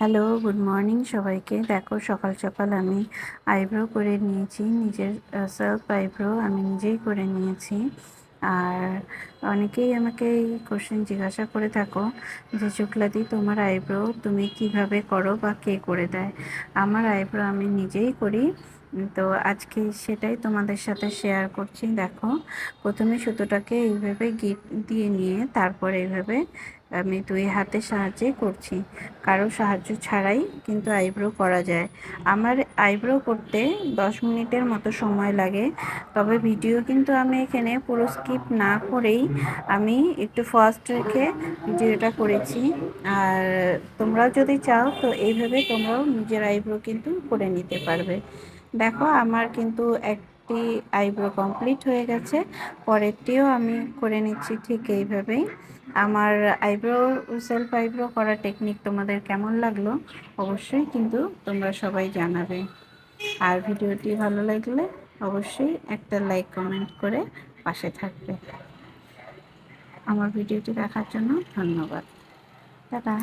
Hello good morning সবাইকে। দেখো, সকাল সকাল আমি আইব্রো করে নিয়েছি। নিজের সেলফ আইব্রো আমি নিজেই করে নিয়েছি। আর অনেকেই আমাকে এই কোশ্চেন জিজ্ঞাসা করে থাকো যে, শুক্লাদি, তোমার আইব্রো তুমি কীভাবে করো বা কে করে দেয়? আমার আইব্রো আমি নিজেই করি। তো আজকে সেটাই তোমাদের সাথে শেয়ার করছি। দেখো, প্রথমে সুতোটাকে এইভাবে গিট দিয়ে নিয়ে তারপর এইভাবে আমি দুই হাতের সাহায্যে করছি। কারও সাহায্য ছাড়াই কিন্তু আইব্রো করা যায়। আমার আইব্রো করতে দশ মিনিটের মতো সময় লাগে। তবে ভিডিও কিন্তু আমি এখানে পুরো স্কিপ না করেই আমি একটু ফাস্ট রেখে ভিডিওটা করেছি। আর তোমরাও যদি চাও, তো এইভাবে তোমরাও নিজের আইব্রো কিন্তু করে নিতে পারবে। দেখো, আমার কিন্তু একটি আইব্রো কমপ্লিট হয়ে গেছে। পরেরটিও আমি করে নিচ্ছি ঠিক এইভাবেই। আমার আইব্রো, সেলফ আইব্রো করার টেকনিক তোমাদের কেমন লাগল অবশ্যই কিন্তু তোমরা সবাই জানাবে। আর ভিডিওটি ভালো লাগলে অবশ্যই একটা লাইক, কমেন্ট করে পাশে থাকবে। আমার ভিডিওটি দেখার জন্য ধন্যবাদ। টাটা।